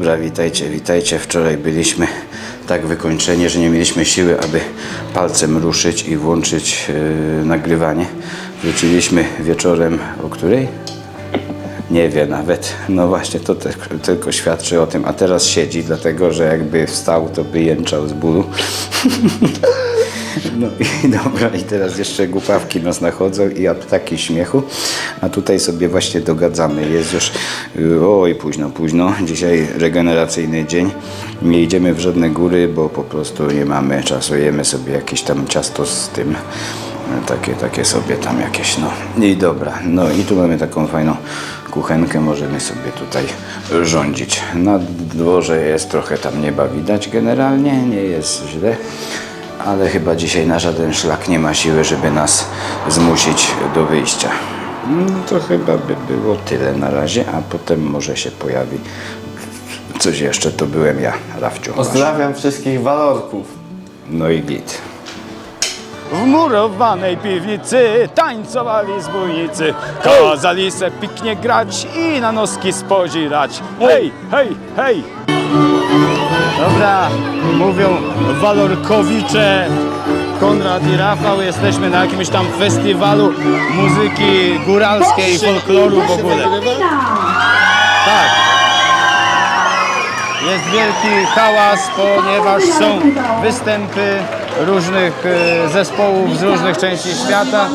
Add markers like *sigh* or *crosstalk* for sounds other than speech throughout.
Dobra, witajcie, witajcie. Wczoraj byliśmy tak wykończeni, że nie mieliśmy siły, aby palcem ruszyć i włączyć yy, nagrywanie. Wróciliśmy wieczorem o której? Nie wie nawet. No właśnie, to te, tylko świadczy o tym. A teraz siedzi, dlatego że jakby wstał, to by jęczał z bólu. *laughs* No i *laughs* dobra, i teraz jeszcze głupawki nas nachodzą i apteki śmiechu. A tutaj sobie właśnie dogadzamy. Jest już, oj, późno, późno. Dzisiaj regeneracyjny dzień. Nie idziemy w żadne góry, bo po prostu nie mamy czasu. Jemy sobie jakieś tam ciasto z tym. Takie, takie sobie tam jakieś, no. I dobra, no i tu mamy taką fajną kuchenkę, możemy sobie tutaj rządzić. Na dworze jest trochę tam nieba widać generalnie, nie jest źle, ale chyba dzisiaj na żaden szlak nie ma siły, żeby nas zmusić do wyjścia. No to chyba by było tyle na razie, a potem może się pojawi coś jeszcze, to byłem ja, Rafciu. Pozdrawiam wszystkich walorków. No i git. W murowanej piwnicy tańcowali zbójnicy Kazali se piknie grać i na noski spozirać Hej, hej, hej! Dobra, mówią walorkowicze Konrad i Rafał, jesteśmy na jakimś tam festiwalu muzyki góralskiej, folkloru w ogóle. Tak. Jest wielki hałas, ponieważ są występy różnych e, zespołów z różnych części świata.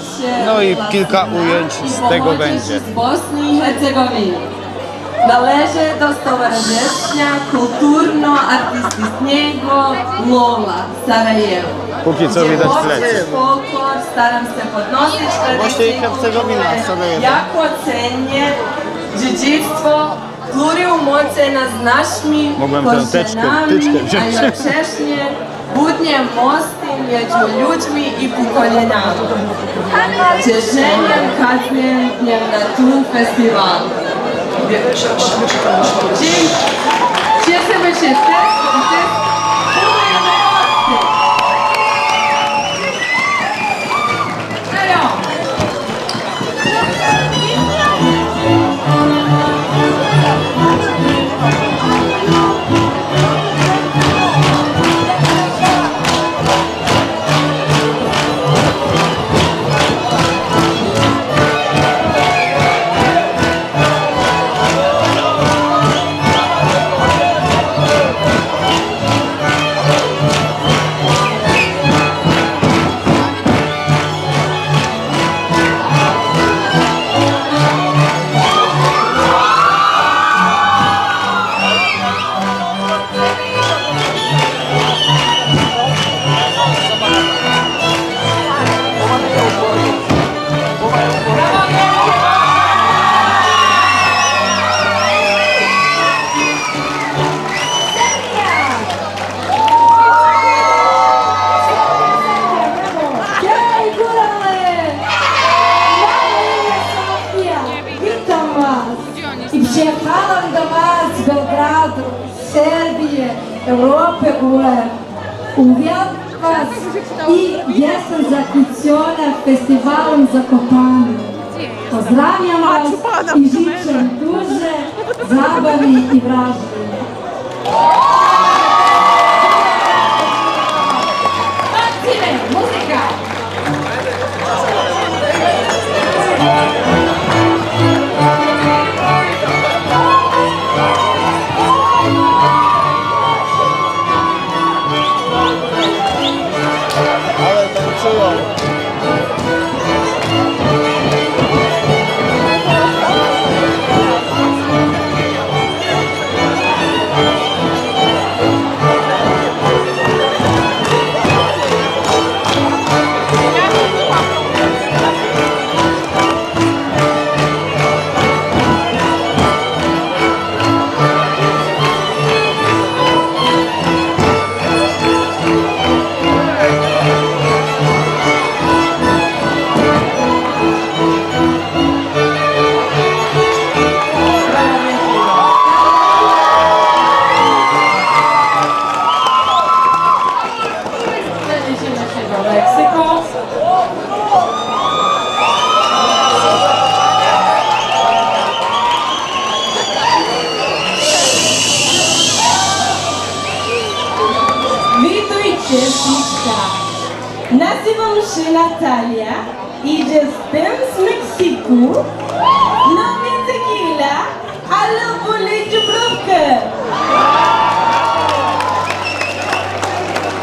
No i kilka ujęć z tego będzie. z Bosni i Hercegowiny. Należy do Stowarzyszenia Kulturno-Artystycznego Lola Sarajewo. Póki co widać chłopcy plecy. folklor staram się podnosić Właśnie i tradycyjną Hercegowina, kulturę, Sarajewo. Jako cenię dziedzictwo, które umoce nas naszymi Mogłem tę teczkę, a jednocześnie budnie mosty między ludźmi i pokoleniami. Cieszeniem każdym dniem na tym festiwalu. Dzień cieszymy się z tych, Oer, un Vjavkas i jesen zaključena festivalom Zakopane. Pozdravljam vas i žičem duže, zabavi i vražnje. Uczestniczka. Nazywam się Natalia, jestem z Meksyku. Lubię tequila, ale wolę dziubrówkę.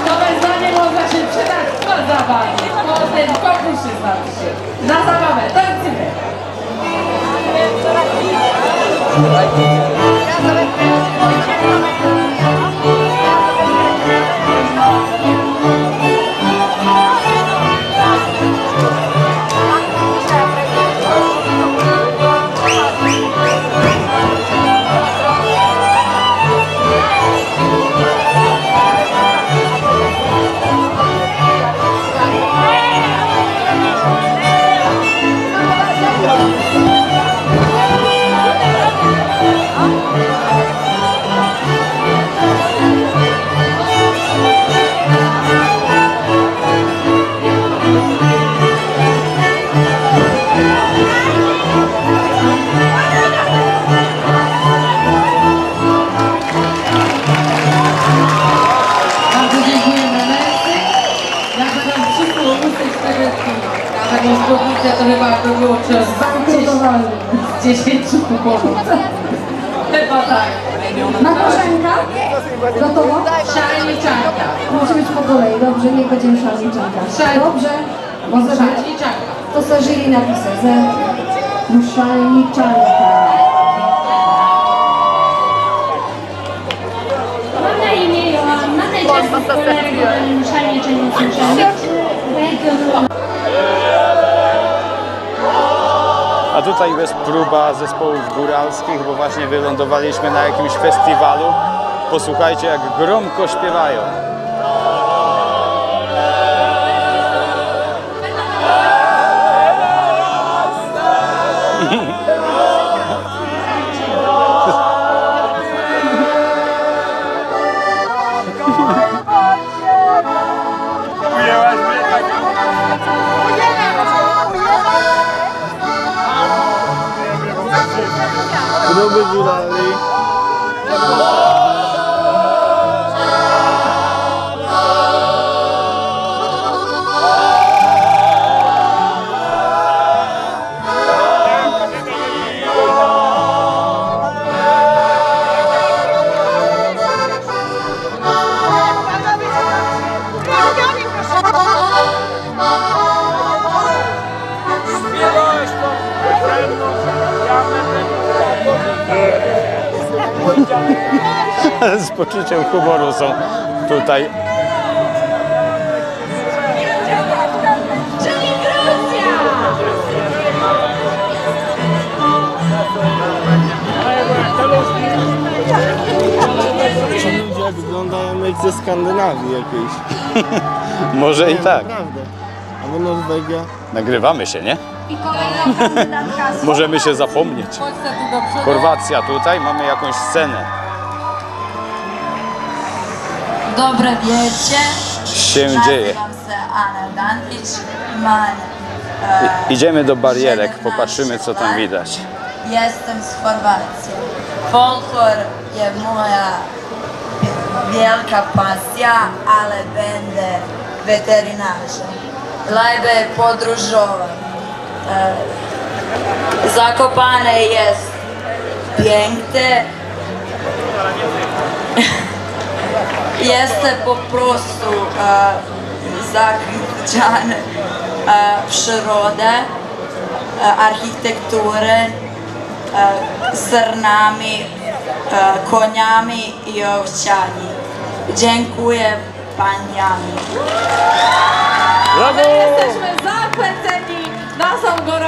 To wezwanie można się przydać na zabawie. Po tym konkursie znaczy się. Na zabawę, tańczymy. Bardzo spódnicę to chyba by było przez z 10 kuponów. Chyba tak. Makoszanka? Gotowa? Szalniczanka. Musi być po kolei, dobrze, niech będzie szalniczanka. Szal- Dobrze, może być. Szalniczanka. To se jury napisze, że szalniczanka. Mam na imię Joanna, najczęściej regionalnym muszalnie czy nie A tutaj jest próba zespołów góralskich, bo właśnie wylądowaliśmy na jakimś festiwalu. Posłuchajcie, jak gromko śpiewają. *laughs* *laughs* Z poczuciem humoru są tutaj. Ci ludzie wyglądają jak ze Skandynawii jakiejś. *laughs* Może i tak. Naprawdę. A my Norwegia. Nagrywamy się, nie? *laughs* Możemy się zapomnieć. Chorwacja tutaj, mamy jakąś scenę. Dobre wiecie. Się dzieje. Się Anna. Mam, e, Idziemy do barierek, 17 popatrzymy co tam lat. widać. Jestem z Chorwacji. Folklor je moja wielka pasja, ale będę weterynarzem. Lubię podróżować. E, Zakopane jest piękne. *laughs* Jestem po prostu e, zakończony e, w przyrodę, e, architekturę, e, sernami, e, koniami i owcami. Dziękuję paniami. Brawo! My jesteśmy zachwyceni naszą gorolką.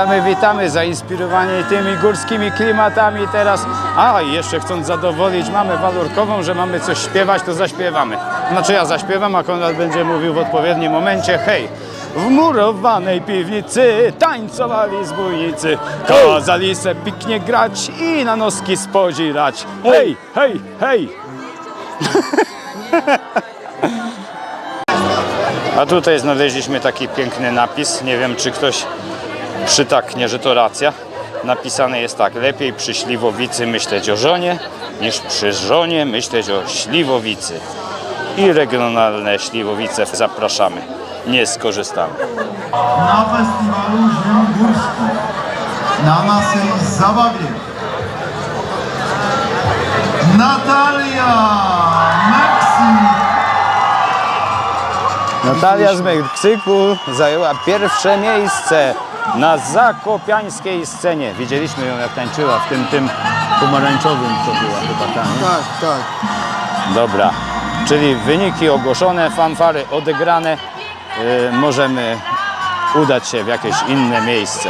Witamy, witamy, zainspirowani tymi górskimi klimatami teraz. A, i jeszcze chcąc zadowolić mamę walorkową, że mamy coś śpiewać, to zaśpiewamy. Znaczy ja zaśpiewam, a Konrad będzie mówił w odpowiednim momencie. Hej! W murowanej piwnicy tańcowali zbójnicy, kazali se piknie grać i na noski spodzirać. Hej, hej, hej! *laughs* A tutaj znaleźliśmy taki piękny napis. Nie wiem, czy ktoś przytaknie, że to racja. Napisane jest tak: lepiej przy śliwowicy myśleć o żonie, niż przy żonie myśleć o śliwowicy. I regionalne śliwowice zapraszamy. Nie skorzystamy. na festiwalu Ziół Górskich na naszej zabawie Natalia Meksyk Natalia z Meksyku zajęła pierwsze miejsce na zakopiańskiej scenie. Widzieliśmy ją jak tańczyła w tym, tym pomarańczowym, co była chyba tam. nie? Tak, tak. Dobra, czyli wyniki ogłoszone, fanfary odegrane. Yy, możemy udać się w jakieś inne miejsce.